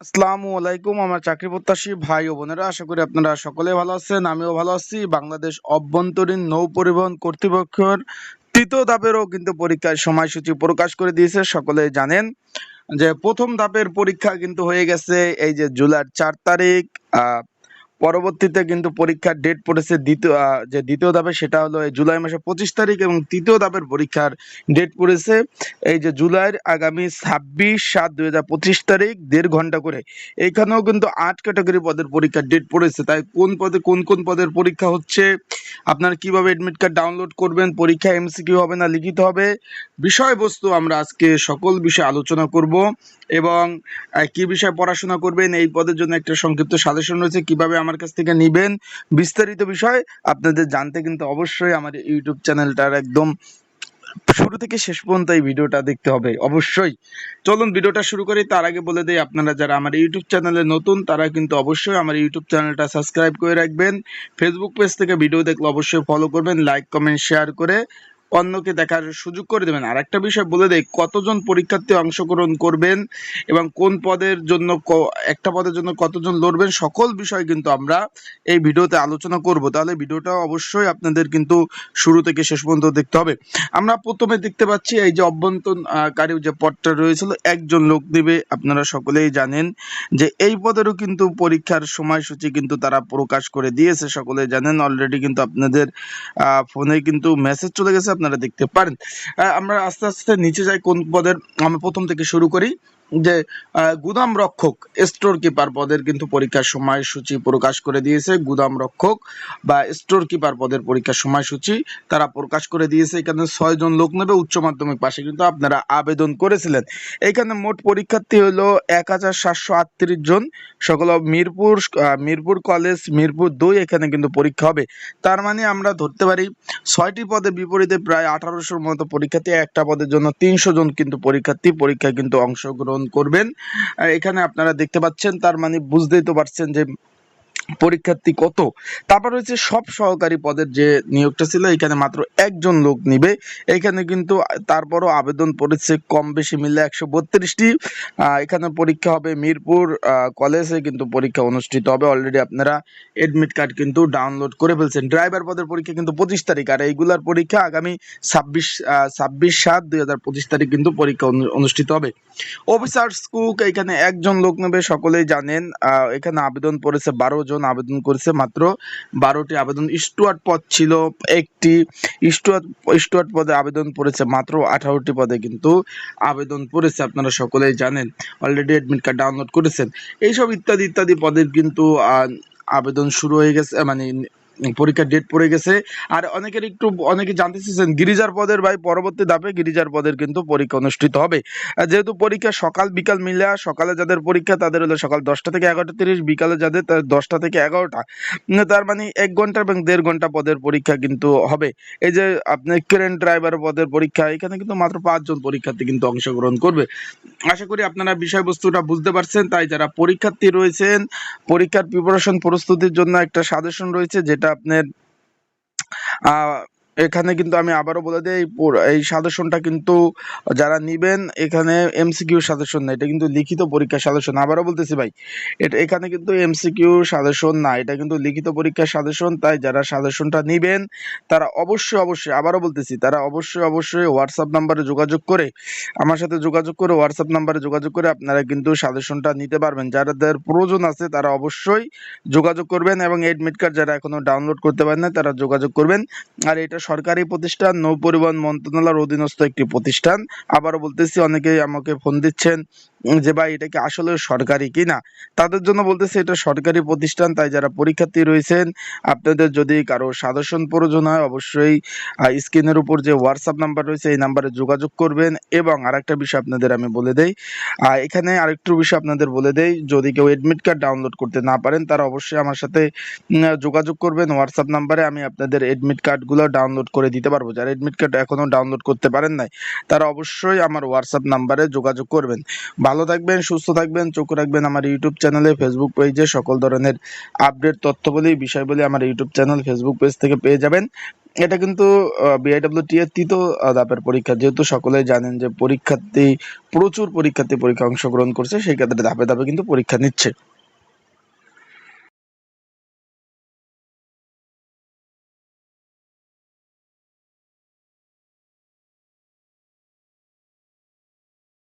আসসালামু আলাইকুম আমার চাকরি প্রত্যাশী ভাই ও বোনেরা আশা করি আপনারা সকলে ভালো আছেন আমিও ভালো আছি। বাংলাদেশ অভ্যন্তরীণ নৌ পরিবহন কর্তৃপক্ষের তৃতীয় ধাপেরও কিন্তু পরীক্ষার সময়সূচি প্রকাশ করে দিয়েছে সকলে জানেন যে প্রথম ধাপের পরীক্ষা কিন্তু হয়ে গেছে এই যে জুলাই চার তারিখ আহ, পরবর্তীতে কিন্তু পরীক্ষার ডেট পড়েছে দ্বিতীয় যে দ্বিতীয় ধাপে সেটা হলো এই জুলাই মাসের পঁচিশ তারিখ এবং তৃতীয় ধাপের পরীক্ষার ডেট পড়েছে এই যে জুলাইয়ের আগামী ছাব্বিশ সাত দুই হাজার পঁচিশ তারিখ, দেড় ঘণ্টা করে। এইখানেও কিন্তু আট ক্যাটাগরি পদের পরীক্ষার ডেট পড়েছে। তাই কোন পদে, কোন কোন পদের পরীক্ষা হচ্ছে, আপনারা কীভাবে এডমিট কার্ড ডাউনলোড করবেন, পরীক্ষা এমসিকিউ হবে না, লিখিত হবে, বিষয়বস্তু আমরা আজকে সকল বিষয়ে আলোচনা করব এবং কি বিষয়ে পড়াশোনা করবেন, এই পদের জন্য একটা সংক্ষিপ্ত সাজেশন রয়েছে, কীভাবে আমার কাছ থেকে নিবেন। বিস্তারিত বিষয় আপনাদের জানতে কিন্তু অবশ্যই আমার ইউটিউব চ্যানেলটার একদম শুরু থেকে শেষ পর্যন্ত এই ভিডিওটা দেখতে হবে, অবশ্যই। চলুন ভিডিওটা শুরু করি। তার আগে বলে দেই, আপনারা যারা আমার ইউটিউব চ্যানেলে নতুন, তারা কিন্তু অবশ্যই আমার ইউটিউব চ্যানেলটা সাবস্ক্রাইব করে রাখবেন। ফেসবুক পেজ থেকে ভিডিও দেখলে অবশ্যই ফলো করবেন লাইক কমেন্ট শেয়ার করে অন্যকে দেখার সুযোগ করে দেবেন। আর একটা বিষয় বলে দেই, কতজন পরীক্ষার্থী অংশগ্রহণ করবেন এবং কোন পদের জন্য একটা পদের জন্য কতজন লড়বেন, সকল বিষয় কিন্তু আমরা এই ভিডিওতে আলোচনা করব। তাহলে ভিডিওটা অবশ্যই আপনাদের কিন্তু শুরু থেকে শেষ পর্যন্ত দেখতে হবে। আমরা প্রথমে দেখতে পাচ্ছি এই যে অভ্যন্তরকারী যে পদটা রয়েছিল, একজন লোক দেবে। আপনারা সকলেই জানেন যে এই পদেরও কিন্তু পরীক্ষার সময়সূচি কিন্তু তারা প্রকাশ করে দিয়েছে। সকলে জানেন অলরেডি কিন্তু আপনাদের ফোনে কিন্তু মেসেজ চলে গেছে। আপনারা দেখতে পারেন। আমরা আস্তে আস্তে নিচে যাই কোন পদের। আমরা প্রথম থেকে শুরু করি। যে গুদাম রক্ষক স্টোর কিপার পদের কিন্তু পরীক্ষার সময়সূচি প্রকাশ করে দিয়েছে। গুদাম রক্ষক বা স্টোর কিপার পদের পরীক্ষার সময়সূচি তারা প্রকাশ করে দিয়েছে। এখানে ছয় জন লোক নেবে, উচ্চ মাধ্যমিক পাশে কিন্তু আপনারা আবেদন করেছিলেন। এখানে মোট পরীক্ষার্থী হলো এক হাজার সাতশো আটত্রিশ জন। সকল মিরপুর মিরপুর কলেজ মিরপুর দুই এখানে কিন্তু পরীক্ষা হবে। তার মানে আমরা ধরতে পারি, ছয়টি পদের বিপরীতে প্রায় আঠারোশোর মতো পরীক্ষার্থী, একটা পদের জন্য তিনশো জন কিন্তু পরীক্ষার্থী, পরীক্ষায় কিন্তু অংশগ্রহণ করবেন। আর এখানে আপনারা দেখতে পাচ্ছেন তার মানে বুঝতেই তো পারছেন যে পরীক্ষার্থী কত? তারপর হচ্ছে সব সহকারী পদের যে নিয়োগটা ছিল, এখানে মাত্র একজন লোক নিবে। এখানে কিন্তু তারপরও আবেদন পড়েছে কম বেশি মিলে একশো বত্রিশটি। এখানে পরীক্ষা হবে মিরপুর কলেজে কিন্তু পরীক্ষা অনুষ্ঠিত হবে। অলরেডি আপনারা এডমিট কার্ড কিন্তু ডাউনলোড করে ফেলছেন। ড্রাইভার পদের পরীক্ষা কিন্তু পঁচিশ তারিখ। আর এইগুলার পরীক্ষা আগামী ছাব্বিশ ছাব্বিশ সাত দুই হাজার পঁচিশ তারিখ কিন্তু পরীক্ষা অনুষ্ঠিত হবে। অফিসার্স কুক এখানে একজন লোক নেবে, সকলেই জানেন। এখানে আবেদন পড়েছে বারো জন। আবেদন আবেদন করেছে। মাত্র বারোটি আবেদন স্টুয়ার্ট পদ ছিল, একটি স্টুয়ার্ট স্টুয়ার্ট পদে আবেদন পড়েছে, মাত্র আঠারোটি পদে কিন্তু আবেদন পড়েছে, আপনারা সকলেই জানেন। অলরেডি অ্যাডমিট কার্ড ডাউনলোড করেছেন। এইসব ইত্যাদি ইত্যাদি পদের কিন্তু আবেদন শুরু হয়ে গেছে মানে পরীক্ষার ডেট পড়ে গেছে। আর অনেকের একটু, অনেকে জানতে চেয়েছেন গিরিজার পদের ভাই পরবর্তী ধাপে গিরিজার পদের কিন্তু পরীক্ষা অনুষ্ঠিত হবে। যেহেতু পরীক্ষা সকাল বিকাল মিলে সকালে যাদের পরীক্ষা, তাদের হলো সকাল দশটা থেকে এগারোটা তিরিশ, বিকালে যাদের দশটা থেকে এগারোটা। তার মানে এক ঘণ্টা এবং দেড় ঘণ্টা পদের পরীক্ষা কিন্তু হবে। এই যে আপনি ক্রেন ড্রাইভার পদের পরীক্ষা, এখানে কিন্তু মাত্র পাঁচজন পরীক্ষার্থী কিন্তু অংশগ্রহণ করবে। আশা করি আপনারা বিষয়বস্তুটা বুঝতে পারছেন। তাই যারা পরীক্ষার্থী রয়েছেন, পরীক্ষার প্রিপারেশন প্রস্তুতির জন্য একটা সাজেশন রয়েছে, যেটা আপনার এখানে কিন্তু আমি আবারও বলে দিই এই সাজেশনটা কিন্তু যারা নিবেন, এখানে এমসিকিউ সাজেশন না, এটা কিন্তু লিখিত পরীক্ষার সাজেশন। আবারও বলতেছি ভাই, এটা, এখানে কিন্তু এমসিকিউ সাজেশন না, এটা কিন্তু লিখিত পরীক্ষার সাজেশন, তাই যারা সাজেশনটা নিবেন, তারা অবশ্যই অবশ্যই, আবারও বলতেছি, তারা অবশ্যই অবশ্যই হোয়াটসঅ্যাপ নাম্বারে যোগাযোগ করে, আমার সাথে যোগাযোগ করে হোয়াটসঅ্যাপ নাম্বারে যোগাযোগ করে আপনারা কিন্তু সাজেশনটা নিতে পারবেন। যাদের প্রয়োজন আছে, তারা অবশ্যই যোগাযোগ করবেন এবং এডমিট কার্ড যারা এখনও ডাউনলোড করতে পারেন না তারা যোগাযোগ করবেন। আর এটা সরকারি প্রতিষ্ঠান, নৌ পরিবহন মন্ত্রণালয়ের অধীনস্থ একটি প্রতিষ্ঠান। আবারও বলতেছি, অনেকেই আমাকে ফোন দিচ্ছেন যে, ভাই, এটা কি আসলে সরকারি কিনা তাদের জন্য বলতেছি, এটা সরকারি প্রতিষ্ঠান, তাই যারা পরীক্ষার্থী রয়েছেন, আপনাদের যদি কারও সাজেশন প্রয়োজন হয়, অবশ্যই স্ক্রিনের উপর যে হোয়াটসঅ্যাপ নাম্বার রয়েছে, এই নাম্বারে যোগাযোগ করবেন। এবং আরেকটা বিষয় আপনাদের আমি বলে দেই এখানে আরেকটু বিষয় আপনাদের বলে দেই, যদি কেউ এডমিট কার্ড ডাউনলোড করতে না পারেন, তারা অবশ্যই আমার সাথে যোগাযোগ করবেন। হোয়াটসঅ্যাপ নাম্বারে আমি আপনাদের এডমিট কার্ডগুলো ডাউনলোড ডাউনলোড করে দিতে পারব। যারা এডমিট কার্ড এখনও ডাউনলোড করতে পারেন নাই, তারা অবশ্যই আমার হোয়াটসঅ্যাপ নাম্বারে যোগাযোগ করবেন। ভালো থাকবেন, সুস্থ থাকবেন, চোখ রাখবেন আমার ইউটিউব চ্যানেলে ফেসবুক পেজে সকল ধরনের আপডেট তথ্যবলী, বিষয়বলী আমার ইউটিউব চ্যানেল ফেসবুক পেজ থেকে পেয়ে যাবেন। এটা কিন্তু বিআইডব্লিউটি এর তৃতীয় ধাপের পরীক্ষা। যেহেতু সকলে জানেন যে পরীক্ষার্থী, প্রচুর পরীক্ষার্থী পরীক্ষা অংশগ্রহণ করছে, সেই ক্ষেত্রে ধাপে ধাপে কিন্তু পরীক্ষা নিচ্ছে।